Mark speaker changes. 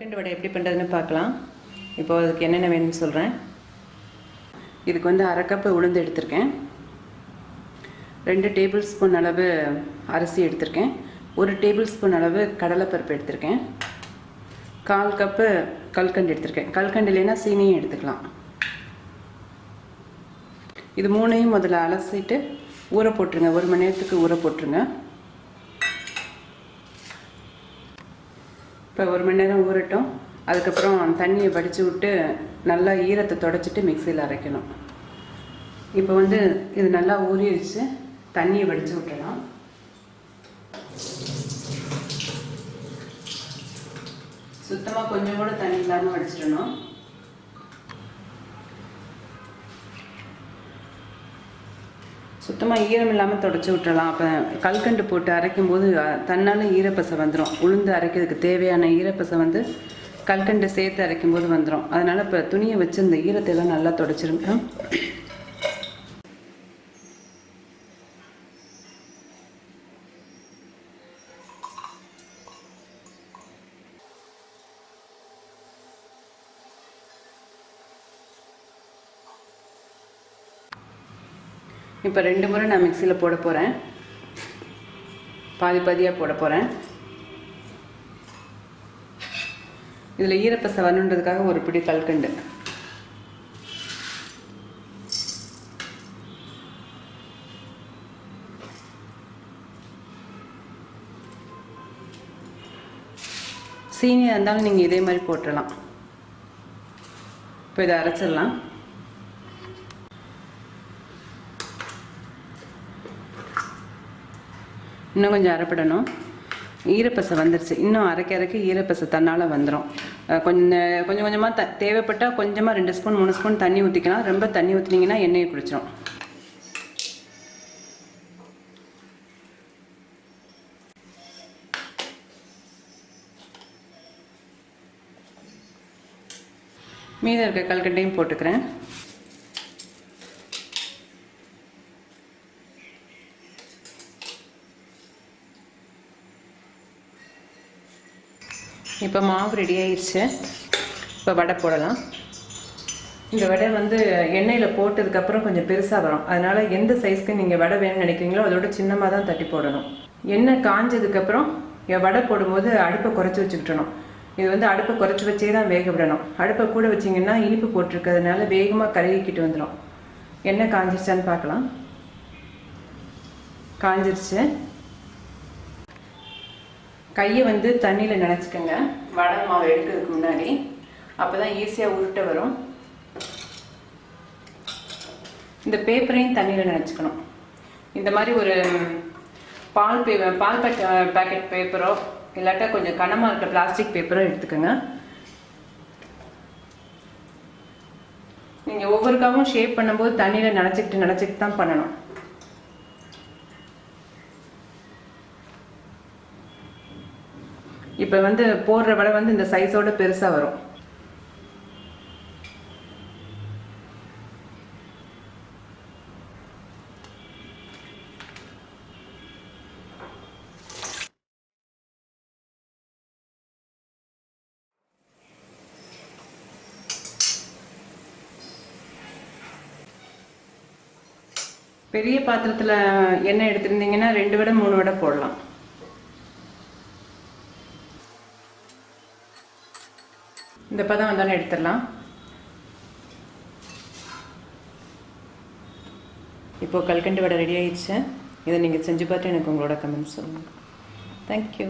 Speaker 1: கற்கண்டு வடை எப்படி பண்ணுறதுன்னு பார்க்கலாம். இப்போ அதுக்கு என்னென்ன வேணும்னு சொல்கிறேன் இதுக்கு வந்து அரை கப்பு உளுந்து எடுத்திருக்கேன். ரெண்டு டேபிள் ஸ்பூன் அளவு அரிசி எடுத்திருக்கேன். ஒரு டேபிள் ஸ்பூன் அளவு கடலைப்பருப்பு எடுத்திருக்கேன். கால் கப்பு கல்கண்டு எடுத்திருக்கேன். கல்கண்டு இல்லைன்னா சீனியும் எடுத்துக்கலாம். இது மூணையும் முதல்ல அலசிட்டு ஊற போட்டுருங்க. ஒரு மணி நேரத்துக்கு ஊற போட்டுருங்க. இப்போ ஒரு மணி நேரம் ஊறட்டும். அதுக்கப்புறம் தண்ணியை வடித்து விட்டு நல்லா ஈரத்தை தொடச்சிட்டு மிக்சியில் அரைக்கணும். இப்போ வந்து இது நல்லா ஊறிடுச்சு. தண்ணியை வடித்து விட்டுடலாம். சுத்தமாக கொஞ்சம் கூட தண்ணி இல்லாமல் வடிச்சிடணும். சுத்தமாக ஈரம் இல்லாமல் தொடச்சி விட்டுறலாம். அப்போ கல்கண்டு போட்டு அரைக்கும் போது தன்னால் ஈரப்பசை வந்துடும் உளுந்து அரைக்கிறதுக்கு தேவையான ஈரப்பசை வந்து கல்கண்டு சேர்த்து அரைக்கும் போது வந்துடும் அதனால் இப்போ துணியை வச்சு இந்த ஈரத்தை எல்லாம் நல்லா தொடச்சிருங்க. இப்போ ரெண்டு முறை நான் மிக்சியில் போட போகிறேன் பாதி பாதியாக போட போகிறேன் இதில் ஈரப்பசை வரணுன்றதுக்காக ஒரு பிடி கல்கண்டு. சீனியாக இருந்தாலும் நீங்கள் இதே மாதிரி போட்டுடலாம் இப்போ இதை அரைச்சிடலாம். இன்னும் கொஞ்சம் அரைப்படணும். ஈரப்பசை வந்துருச்சு. இன்னும் அரைக்க அரைக்க ஈரப்பசை தன்னால் வந்துடும் கொஞ்சம் கொஞ்சம் கொஞ்சமாக த தேவைப்பட்டால் கொஞ்சமாக ரெண்டு ஸ்பூன் மூணு ஸ்பூன் தண்ணி ஊற்றிக்கலாம் ரொம்ப தண்ணி ஊற்றினீங்கன்னா எண்ணெயை குடிச்சிடும் மீதம் இருக்க கல்கட்டையும் போட்டுக்கிறேன். இப்போ மாவு ரெடி ஆயிடுச்சு இப்போ வடை போடலாம். இந்த வடை வந்து எண்ணெயில் போட்டதுக்கப்புறம் கொஞ்சம் பெருசாக வரும். அதனால் எந்த சைஸ்க்கு நீங்கள் வடை வேணும்னு நினைக்கிறீங்களோ அதோட சின்னமாக தான் தட்டி போடணும். எண்ணெய் காஞ்சதுக்கப்புறம் வடை போடும்போது அடுப்பை குறைச்சி வச்சுக்கிட்டணும். இது வந்து அடுப்பை குறைச்சி வச்சே தான் வேக விடணும். அடுப்பை கூட வச்சிங்கன்னா இனிப்பு போட்டிருக்கிறதுனால வேகமாக கருகிக்கிட்டு வந்துடும் எண்ணெய் காஞ்சிருச்சான்னு பார்க்கலாம். காஞ்சிருச்சு. கையை வந்து தண்ணியில் நினச்சிக்கோங்க. வடை மாவு எடுக்கிறதுக்கு முன்னாடி. அப்போ தான் ஈஸியாக உருட்ட வரும். இந்த பேப்பரையும் தண்ணியில் நினச்சிக்கணும். இந்த மாதிரி ஒரு பால் பே பால் பேக்கெட் பேப்பரோ இல்லாட்டா கொஞ்சம் கனமாக இருக்க பிளாஸ்டிக் பேப்பரோ எடுத்துக்கோங்க. நீங்கள் ஒவ்வொருக்காகவும் ஷேப் பண்ணும்போது தண்ணியில் நினச்சிக்கிட்டு நினச்சிக்கிட்டு தான் பண்ணணும். இப்போ வந்து போடுற வடை வந்து இந்த சைஸோட பெருசாக வரும். பெரிய பாத்திரத்தில் எண்ணெய் எடுத்திருந்தீங்கன்னா ரெண்டு வடை மூணு வடை போடலாம். இந்த பதம் வந்தாலும் எடுத்துடலாம். இப்போது கல்கண்டு வடை ரெடி ஆயிடுச்சு. இதை நீங்கள் செஞ்சு பார்த்து எனக்கு உங்களோட கமெண்ட் சொல்லுங்கள் தேங்க்யூ